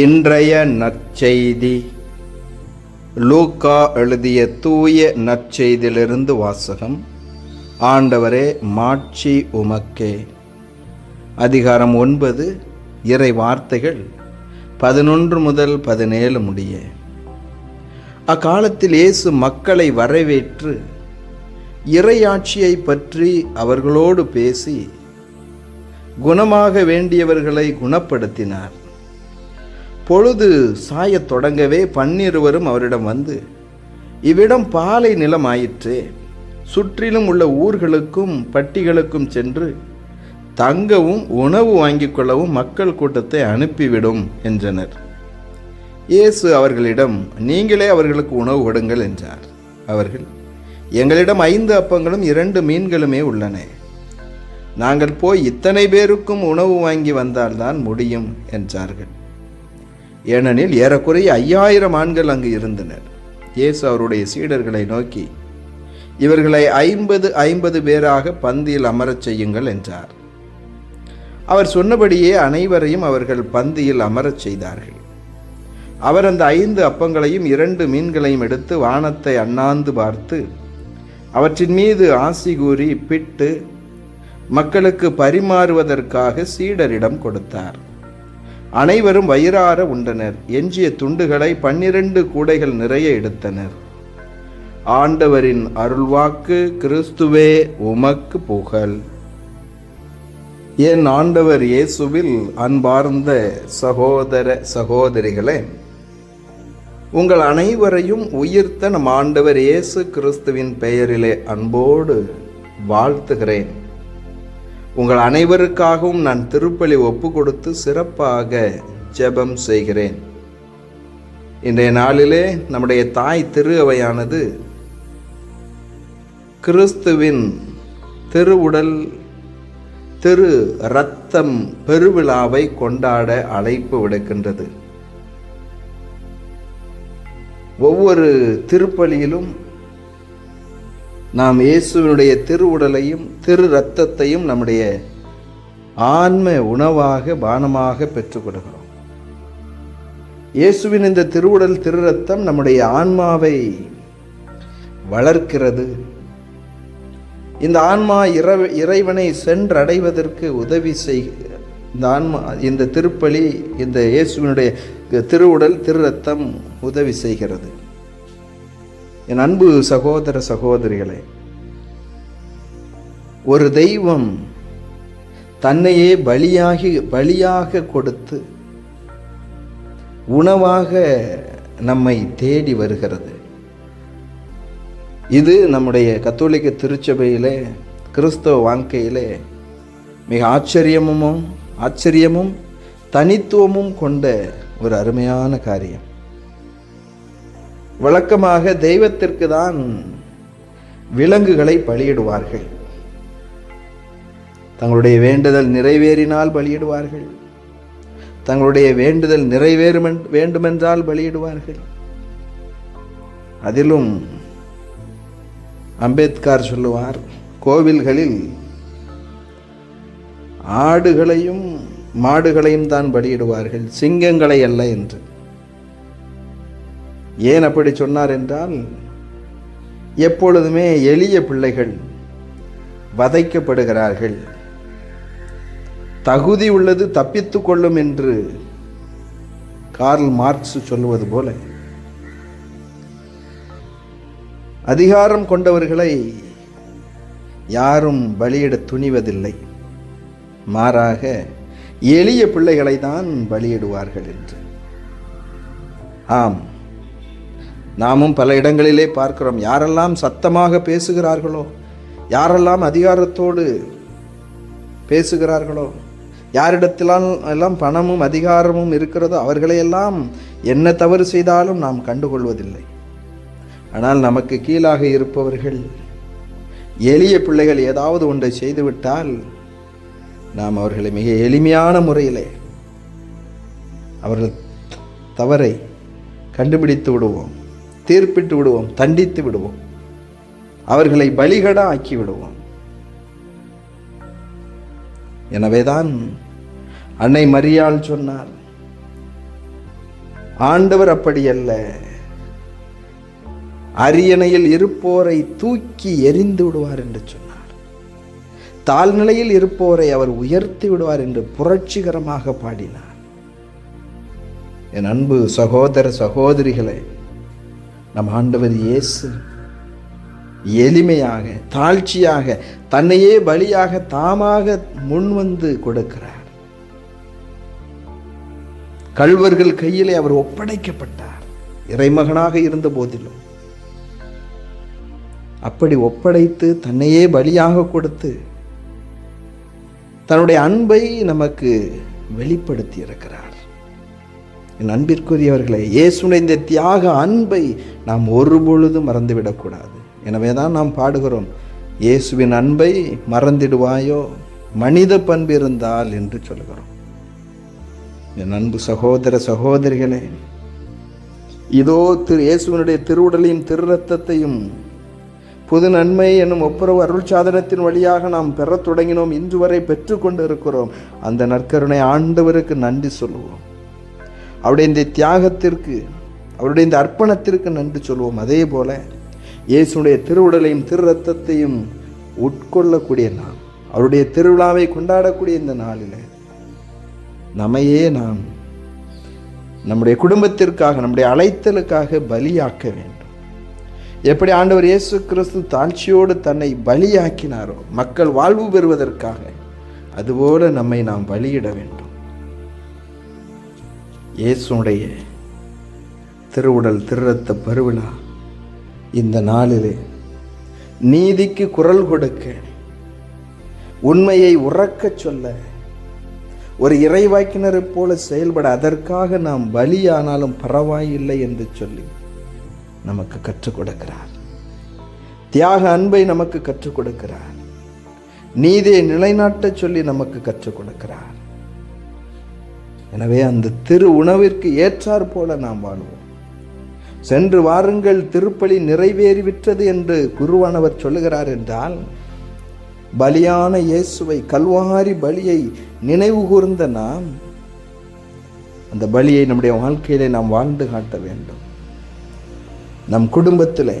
இன்றைய நற்செய்தி. லூக்கா எழுதிய தூய நற்செய்தியிலிருந்து வாசகம். ஆண்டவரே மாட்சி உமக்கே. அதிகாரம் ஒன்பது இறை வார்த்தைகள் பதினொன்று முதல் பதினேழு முடிய. அக்காலத்தில் இயேசு மக்களை வரவேற்று இறையாட்சியை பற்றி அவர்களோடு பேசி குணமாக வேண்டியவர்களை குணப்படுத்தினார். பொழுது சாயத் தொடங்கவே பன்னிருவரும் அவரிடம் வந்து இவ்விடம் பாலை நிலம் ஆயிற்றே சுற்றிலும் உள்ள ஊர்களுக்கும் பட்டிகளுக்கும் சென்று தங்கவும் உணவு வாங்கிக் கொள்ளவும் மக்கள் கூட்டத்தை அனுப்பிவிடும் என்றனர். இயேசு அவர்களிடம் நீங்களே அவர்களுக்கு உணவு கொடுங்கள் என்றார். அவர்கள் எங்களிடம் ஐந்து அப்பங்களும் இரண்டு மீன்களுமே உள்ளன. நாங்கள் போய் இத்தனை பேருக்கும் உணவு வாங்கி வந்தால்தான் முடியும் என்றார்கள். ஏனெனில் ஏறக்குறைய ஐயாயிரம் ஆண்கள் அங்கு இருந்தனர். இயேசு அவருடைய சீடர்களை நோக்கி இவர்களை ஐம்பது ஐம்பது பேராக பந்தியில் அமரச் செய்யுங்கள் என்றார். அவர் சொன்னபடியே அனைவரையும் அவர்கள் பந்தியில் அமரச் செய்தார்கள். அவர் அந்த ஐந்து அப்பங்களையும் இரண்டு மீன்களையும் எடுத்து வானத்தை அண்ணாந்து பார்த்து அவற்றின் மீது ஆசி கூறி பிட்டு மக்களுக்கு பரிமாறுவதற்காக சீடரிடம் கொடுத்தார். அனைவரும் வயிறார உண்டனர். எஞ்சிய துண்டுகளை பன்னிரண்டு கூடைகள் நிறைய எடுத்தனர். ஆண்டவரின் அருள்வாக்கு கிறிஸ்துவே உமக்கு புகழ். என் ஆண்டவர் இயேசுவில் அன்பார்ந்த சகோதர சகோதரிகளே உங்கள் அனைவரையும் உயிர்த்த நம் ஆண்டவர் இயேசு கிறிஸ்துவின் பெயரிலே அன்போடு வாழ்த்துகிறேன். உங்கள் அனைவருக்காகவும் நான் திருப்பலி ஒப்பு கொடுத்து சிறப்பாக ஜெபம் செய்கிறேன். இன்றைய நாளிலே நம்முடைய தாய் திரு அவையானது கிறிஸ்துவின் திருவுடல் திரு ரத்தம் பெருவிழாவை கொண்டாட அழைப்பு விடுக்கின்றது. ஒவ்வொரு திருப்பலியிலும் நாம் இயேசுவினுடைய திருவுடலையும் திரு ரத்தத்தையும் நம்முடைய ஆன்ம உணவாக பானமாக பெற்றுக்கொள்கிறோம் இயேசுவின் இந்த திருவுடல் திரு ரத்தம் நம்முடைய ஆன்மாவை வளர்க்கிறது. இந்த ஆன்மா இறை இறைவனை சென்றடைவதற்கு உதவி செய் இந்த ஆன்மா இந்த திருப்பலி இந்த இயேசுவினுடைய திருவுடல் திரு ரத்தம் உதவி செய்கிறது. என் அன்பு சகோதர சகோதரிகளே ஒரு தெய்வம் தன்னையே பலியாகி பலியாக கொடுத்து உணவாக நம்மை தேடி வருகிறது. இது நம்முடைய கத்தோலிக்க திருச்சபையிலே கிறிஸ்தவ வாழ்க்கையிலே மிக ஆச்சரியமும் ஆச்சரியமும் தனித்துவமும் கொண்ட ஒரு அருமையான காரியம். வழக்கமாக தெய்வத்திற்கு தான் விலங்குகளை பலியிடுவார்கள். தங்களுடைய வேண்டுதல் நிறைவேறினால் பலியிடுவார்கள். தங்களுடைய வேண்டுதல் நிறைவேறும் வேண்டுமென்றால் பலியிடுவார்கள். அதிலும் அம்பேத்கர் சொல்லுவார் கோவில்களில் ஆடுகளையும் மாடுகளையும் தான் பலியிடுவார்கள் சிங்கங்களை அல்ல என்று. ஏன் அப்படி சொன்னார் என்றால் எப்பொழுதுமே எளிய பிள்ளைகள் வதைக்கப்படுகிறார்கள். தகுதி உள்ளது தப்பித்து கொள்ளும் என்று கார்ல் மார்க்ஸ் சொல்லுவது போல. அதிகாரம் கொண்டவர்களை யாரும் பலியிட துணிவதில்லை. மாறாக எளிய பிள்ளைகளை தான் பலியிடுவார்கள் என்று. ஆம் நாமும் பல இடங்களிலே பார்க்கிறோம். யாரெல்லாம் சத்தமாக பேசுகிறார்களோ யாரெல்லாம் அதிகாரத்தோடு பேசுகிறார்களோ யாரிடத்திலாம் எல்லாம் பணமும் அதிகாரமும் இருக்கிறதோ அவர்களையெல்லாம் என்ன தவறு செய்தாலும் நாம் கண்டுகொள்வதில்லை. ஆனால் நமக்கு கீழாக இருப்பவர்கள் எளிய பிள்ளைகள் ஏதாவது ஒன்றை செய்துவிட்டால் நாம் அவர்களை மிக எளிமையான முறையிலே அவர்கள் தவறை கண்டுபிடித்து விடுவோம். தீர்ப்பிட்டு விடுவோம் தண்டித்து விடுவோம். அவர்களை பலிகடா ஆக்கி விடுவோம். எனவேதான் அன்னை மரியாள் சொன்னார் ஆண்டவர் அப்படியல்ல அரியணையில் இருப்போரை தூக்கி எரிந்து விடுவார் என்று சொன்னார். தாழ்நிலையில் இருப்போரை அவர் உயர்த்தி விடுவார் என்று புரட்சிகரமாக பாடினார். என் அன்பு சகோதர சகோதரிகளை நம் ஆண்டவர் இயேசு. எளிமையாக தாழ்ச்சியாக தன்னையே பலியாக தாமாக முன்வந்து கொடுக்கிறார். கல்வர்கள் கையிலே அவர் ஒப்படைக்கப்பட்டார். இறைமகனாக இருந்த போதிலும் அப்படி ஒப்படைத்து தன்னையே பலியாக கொடுத்து தன்னுடைய அன்பை நமக்கு வெளிப்படுத்தி இருக்கிறார். என் அன்பிற்குரியவர்களே இயேசுடைய இந்த தியாக அன்பை நாம் ஒருபொழுதும் மறந்துவிடக்கூடாது. எனவே தான் நாம் பாடுகிறோம் இயேசுவின் அன்பை மறந்திடுவாயோ? மனித பண்பு இருந்தால் என்று சொல்கிறோம் என் அன்பு சகோதர சகோதரிகளே இதோ திரு இயேசுவனுடைய திருவுடலையும் திரு ரத்தத்தையும் புது நன்மை என்னும் ஒப்புரவு அருள் சாதனத்தின் வழியாக நாம் பெறத் தொடங்கினோம். இன்று வரை பெற்றுக்கொண்டு இருக்கிறோம் அந்த நற்கருணை ஆண்டவருக்கு நன்றி சொல்லுவோம். அவருடைய இந்த தியாகத்திற்கு அவருடைய இந்த அர்ப்பணத்திற்கு நன்றி சொல்வோம். அதே போல இயேசுடைய திருவுடலையும் திரு ரத்தத்தையும் உட்கொள்ளக்கூடிய நாம் அவருடைய திருவிழாவை கொண்டாடக்கூடிய இந்த நாளில் நம்மையே நாம் நம்முடைய குடும்பத்திற்காக நம்முடைய அழைத்தலுக்காக பலியாக்க வேண்டும். எப்படி ஆண்டவர் இயேசு கிறிஸ்து தாழ்ச்சியோடு தன்னை பலியாக்கினாரோ மக்கள் வாழ்வு பெறுவதற்காக அதுபோல நம்மை நாம் பலியிட வேண்டும். இயேசுடைய திருவுடல் திருரத்த பருவிழா இந்த நாளிலே நீதிக்கு குரல் கொடுக்க உண்மையை உறக்கச் சொல்ல ஒரு இறைவாக்கினரைப் போல செயல்பட அதற்காக நாம் பலியானாலும் பரவாயில்லை என்று சொல்லி நமக்கு கற்றுக் கொடுக்கிறார். தியாக அன்பை நமக்கு கற்றுக் கொடுக்கிறார். நீதியை நிலைநாட்டச் சொல்லி நமக்கு கற்றுக் கொடுக்கிறார். எனவே அந்த திரு உணவிற்கு ஏற்றாற் போல நாம் வாழ்வோம். சென்று வாருங்கள் திருப்பலி நிறைவேறிவிட்டது என்று குருவானவர் சொல்லுகிறார் என்றால் பலியான இயேசுவை கல்வாரி பலியை நினைவு கூர்ந்த நாம் அந்த பலியை நம்முடைய வாழ்க்கையிலே நாம் வாழ்ந்து காட்ட வேண்டும். நம் குடும்பத்திலே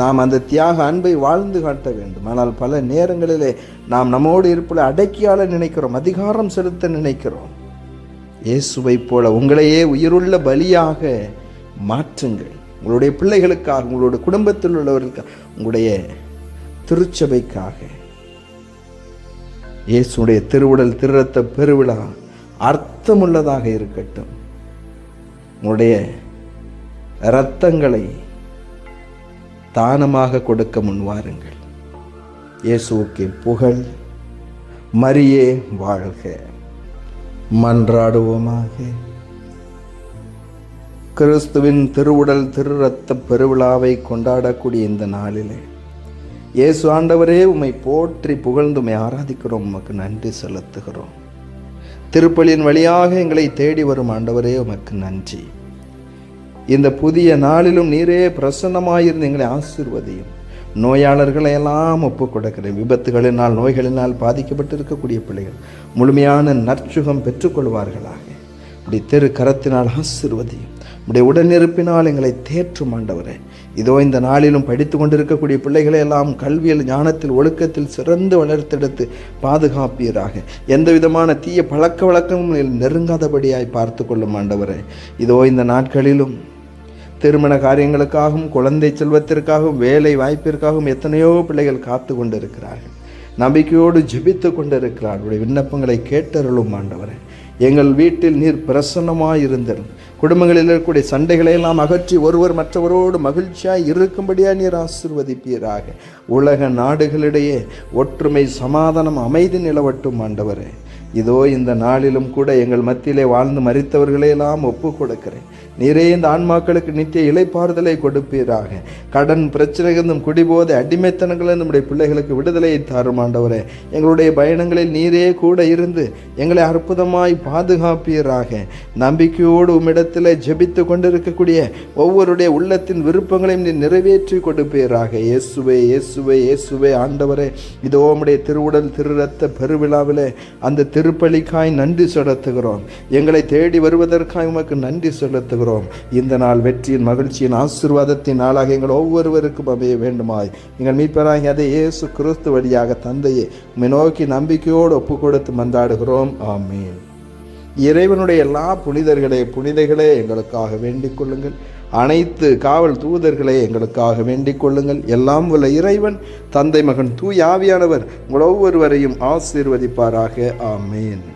நாம் அந்த தியாக அன்பை வாழ்ந்து காட்ட வேண்டும். ஆனால் பல நேரங்களிலே நாம் நம்மோடு இருப்பதை அடக்கியால நினைக்கிறோம் அதிகாரம் செலுத்த நினைக்கிறோம். இயேசுவை போல உங்களையே உயிருள்ள பலியாக மாற்றுங்கள். உங்களுடைய பிள்ளைகளுக்காக உங்களுடைய குடும்பத்தில் உள்ளவர்களுக்காக உங்களுடைய திருச்சபைக்காக. இயேசுடைய திருவுடல் திருரத்த பெருவிழா அர்த்தமுள்ளதாக இருக்கட்டும். உங்களுடைய இரத்தங்களை தானமாக கொடுக்க முன்வாருங்கள் இயேசுவுக்கு புகழ் மரியே வாழ்க. மன்றாடுவோமாக. கிறிஸ்துவின் திருவுடல் திருரத்த பெருவிழாவை கொண்டாடக்கூடிய இந்த நாளிலே இயேசு ஆண்டவரே உம்மை போற்றி புகழ்ந்து உம்மை ஆராதிக்கிறோம் உமக்கு நன்றி செலுத்துகிறோம். திருப்பலியின் வழியாக எங்களை தேடி வரும் ஆண்டவரே உமக்கு நன்றி. இந்த புதிய நாளிலும் நீரே பிரசன்னமாயிருந்து எங்களை ஆசிர்வதியும். நோயாளர்களை எல்லாம் ஒப்புக் கொடுக்கிறேன் விபத்துகளினால் நோய்களினால் பாதிக்கப்பட்டு இருக்கக்கூடிய பிள்ளைகள். முழுமையான நற்சுகம் பெற்றுக்கொள்வார்களாக. இப்படி தெரு கரத்தினால் ஆசிர்வதியும். உடைய உடனிருப்பினால் எங்களை தேற்றும் ஆண்டவரே. இதோ இந்த நாளிலும் படித்து கொண்டிருக்கக்கூடிய பிள்ளைகளை எல்லாம் கல்வியில் ஞானத்தில் ஒழுக்கத்தில் சிறந்து வளர்த்தெடுத்து பாதுகாப்பீராக. எந்த விதமான தீய பழக்க வழக்கமும் நெருங்காதபடியாய் பார்த்து கொள்ளும் ஆண்டவரே. இதோ இந்த நாட்களிலும் திருமண காரியங்களுக்காகவும் குழந்தை செல்வத்திற்காகவும் வேலை வாய்ப்பிற்காகவும் எத்தனையோ பிள்ளைகள் காத்து கொண்டிருக்கிறார்கள். நம்பிக்கையோடு ஜெபித்து உடைய விண்ணப்பங்களை கேட்டருளும் ஆண்டவரே. எங்கள் வீட்டில் நீர் பிரசன்னமாயிருந்தரும் குடும்பங்களில் இருக்கக்கூடிய சண்டைகளை எல்லாம் அகற்றி ஒருவர் மற்றவரோடு மகிழ்ச்சியாக இருக்கும்படியாக நீர் ஆசிர்வதிப்பீராக. உலக நாடுகளிடையே ஒற்றுமை சமாதானம் அமைதி நிலவட்டும் ஆண்டவரே. இதோ இந்த நாளிலும் கூட எங்கள் மத்தியிலே வாழ்ந்து மறித்தவர்களையெல்லாம் ஒப்பு கொடுக்கிறேன் நீரே இந்த ஆன்மாக்களுக்கு நித்திய இலைப்பாறுதலை கொடுப்பீராக. கடன் பிரச்சனைகளும் குடிபோதை அடிமைத்தனங்களும் நம்முடைய பிள்ளைகளுக்கு விடுதலையை தாரும் ஆண்டவரே. எங்களுடைய பயணங்களில் நீரே கூட இருந்து எங்களை அற்புதமாய் பாதுகாப்பீராக. நம்பிக்கையோடு உம்மிடத்தில் ஜெபித்து கொண்டிருக்கக்கூடிய ஒவ்வொருடைய உள்ளத்தின் விருப்பங்களையும் நீ நிறைவேற்றி கொடுப்பீராக. இயேசுவே இயேசுவே இயேசுவே ஆண்டவரே. இதோ உம்முடைய திருவுடல் திருரத்த பெருவிழாவிலே அந்த திருப்பலிக்காய் நன்றி செலுத்துகிறோம். எங்களை தேடி வருவதற்காய் உமக்கு நன்றி செலுத்துகிறோம். மன்றாடுகிறோம் இந்த நாள் வெற்றியின் மகிழ்ச்சியின் ஆசிர்வாதத்தின் நாளாக எங்கள் ஒவ்வொருவருக்கும் அமைய வேண்டுமாய். எங்கள் மீட்பராகி அதை இயேசு கிறிஸ்து வழியாக தந்தையை உம்மை நோக்கி நம்பிக்கையோடு ஒப்பு கொடுத்து மன்றாடுகிறோம். ஆமீன். இறைவனுடைய எல்லா புனிதர்களே புனிதைகளே எங்களுக்காக வேண்டிக் கொள்ளுங்கள். அனைத்து காவல் தூதர்களே எங்களுக்காக வேண்டிக் கொள்ளுங்கள். எல்லாம் உள்ள இறைவன் தந்தை மகன் தூய் ஆவியானவர் உங்கள் ஒவ்வொருவரையும் ஆசீர்வதிப்பாராக. ஆமேன்.